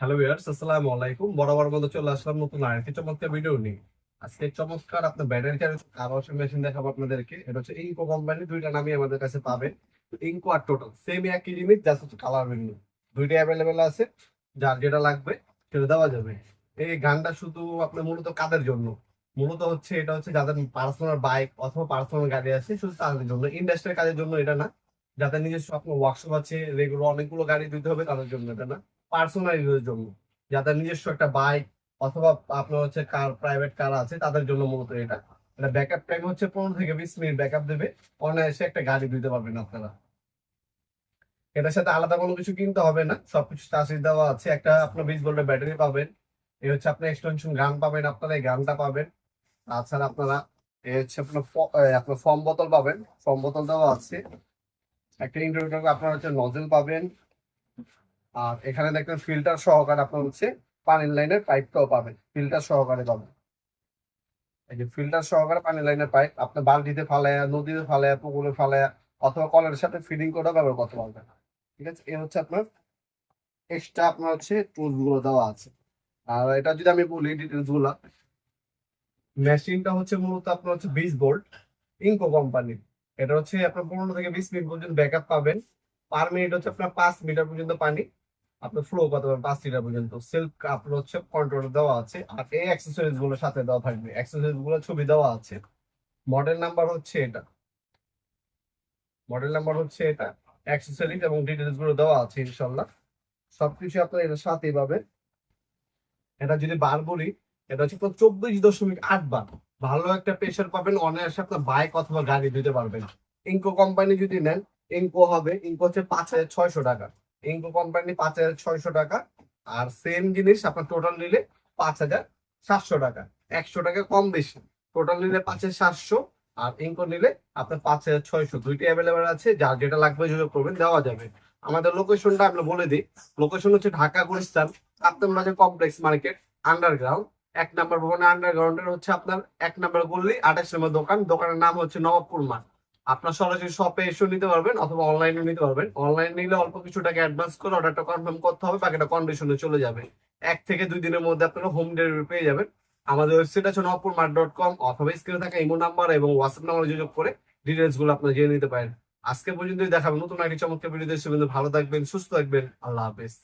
Hello viewers আসসালামু আলাইকুম। বরাবর মতো চলে আসলাম নতুন আরেকটি চমৎকার ভিডিও নিয়ে। আজকে চমৎকার আপনার battery charge car washing machine দেখাবো আপনাদেরকে। এটা হচ্ছে ইনকো কোম্পানি দুইটা নামই আমাদের কাছে পাবেন। ইনকো আর টোটাল সেম একই জিনিস জাস্ট হচ্ছে কালার ভিন্ন। দুইটা অ্যাভেলেবেল আছে। যার যেটা লাগবে, সেটা দেওয়া যাবে। এই গানটা শুধু আপনার মূলত কাদের জন্য? মূলত হচ্ছে এটা হচ্ছে যাদের পার্সোনাল বাইক অথবা পার্সোনাল গাড়ি আছে, শুধু তাদের জন্য। ইন্ডাস্ট্রিয়াল কাজের জন্য এটা না। যাদের নিজস্ব আপনার ওয়ার্কশপ আছে রেগুলার অনেকগুলো গাড়ি দিতে হবে, তাদের জন্য এটা না। পার্সোনাল ইউজের জন্য। যাদের নিজস্ব একটা বাইক অথবা আপনার হচ্ছে কার প্রাইভেট কার আছে, তাদের জন্য মূলত এটা। এটা ব্যাকআপ টাইম হচ্ছে পনেরো থেকে বিশ মিনিট ব্যাকআপ দেবে। অনায়াসে একটা গাড়ি দিতে পারবেন আপনারা। এটার সাথে আলাদা কোনো কিছু কিনতে হবে না। সবকিছু চাষির দেওয়া আছে। একটা আপনার বিশ ভোল্টের ব্যাটারি পাবেন। এই হচ্ছে আপনার এক্সটেনশন গান পাবেন আপনারা, এই গানটা পাবেন। তাছাড়া আপনারা এই হচ্ছে আপনার আপনার ফর্ম বোতল পাবেন। ফর্ম বোতল দেওয়া আছে। একটা ইন্টারভিউ আপনার হচ্ছে নজেল পাবেন। আর এখানে দেখবেন ফিল্টার সহকারে আপনার হচ্ছে পানির লাইনের পাইপটাও পাবেন। ফিল্টার সহকারে পাবেন। এই যে ফিল্টার সহকারে পানির লাইনের পাইপ আপনি বালতিতে ফালায়া, নদীতে ফালায়া, পুকুরে ফালায়া অথবা কলের সাথে ফিডিং করে ব্যবহার করতে পারবেন। ঠিক আছে? এ হচ্ছে আপনার এক্সট্রা আপনার হচ্ছে টুলসগুলো দেওয়া আছে। আর এটা যদি আমি বলি ডিটেলসগুলা মেশিনটা হচ্ছে মূলত আপনার হচ্ছে বিশ ভোল্ট ইনকো কোম্পানির এটা হচ্ছে আপনার পনেরো থেকে বিশ মিনিট পর্যন্ত ব্যাকআপ পাবেন। পার মিনিট হচ্ছে আপনার পাঁচ মিটার পর্যন্ত পানি আপনার ফ্লো করতে পারবেন পাঁচ লিটার পর্যন্ত সেলফ আপনার হচ্ছে কন্ট্রোল দেওয়া আছে, আর এই অ্যাক্সেসরিজগুলো সাথে দেওয়া থাকবে। অ্যাক্সেসরিজগুলো ছবি দেওয়া আছে। মডেল নাম্বার হচ্ছে এটা। মডেল নাম্বার হচ্ছে এটা। অ্যাক্সেসরিজ এবং ডিটেলসগুলো দেওয়া আছে, ইনশাল্লাহ। সবকিছু আপনার এটার সাথেই পাবেন। এটা যদি বার বলি এটা হচ্ছে আপনার চব্বিশ দশমিক আট বার। ভালো একটা প্রেশার পাবেন, অনায়াসে আপনার বাইক অথবা গাড়ি দিতে পারবেন। ইনকো কোম্পানি যদি নেন ইনকো হবে ইনকো হচ্ছে পাঁচ হাজার ছয়শো টাকা। ইনকো কোম্পানি পাঁচ হাজার ছয়শো টাকা আর সেম জিনিস আপনার টোটাল নিলে পাঁচ হাজার সাতশো টাকা, একশো টাকা কম বেশি। টোটাল নিলে পাঁচ হাজার সাতশো আর ইঙ্কো নিলে আপনার পাঁচ হাজার ছয়শো। দুইটি অ্যাভেলেবেল আছে, যার যেটা লাগবে যোগাযোগ করবেন, দেওয়া যাবে। আমাদের লোকেশনটা আমরা বলে দিই। লোকেশন হচ্ছে Dhaka, Gulistan, Kaptan Bazar complex market underground এক নাম্বার ভবনে আন্ডারগ্রাউন্ডের হচ্ছে আপনার এক নাম্বার গল্লি আঠাশ নম্বর দোকান। দোকানের নাম হচ্ছে নবাবপুর মাঠ। আপনার সরাসরি শপে এসে নিতে পারবেন অথবা অনলাইনে নিতে পারবেন। অনলাইন নিলে অল্প কিছু টাকা অ্যাডভান্স করে অর্ডারটা কনফার্ম করতে হবে, বাকিটা কন্ডিশনে চলে যাবে। এক থেকে দুই দিনের মধ্যে আপনারা হোম ডেলিভারি পেয়ে যাবেন। আমাদের ওয়েবসাইট আছে নবপুর মার্ট ডট কম অথবা স্ক্রিনে থাকা ইমো নাম্বার এবং হোয়াটসঅ্যাপ নাম্বার যোগাযোগ করে ডিটেলসগুলো আপনারা জেনে নিতে পারেন। আজকে পর্যন্ত দেখাবেন নতুন একটি চমৎকার ভিডিও দেশে ভালো থাকবেন, সুস্থ থাকবেন, আল্লাহ হাফেজ।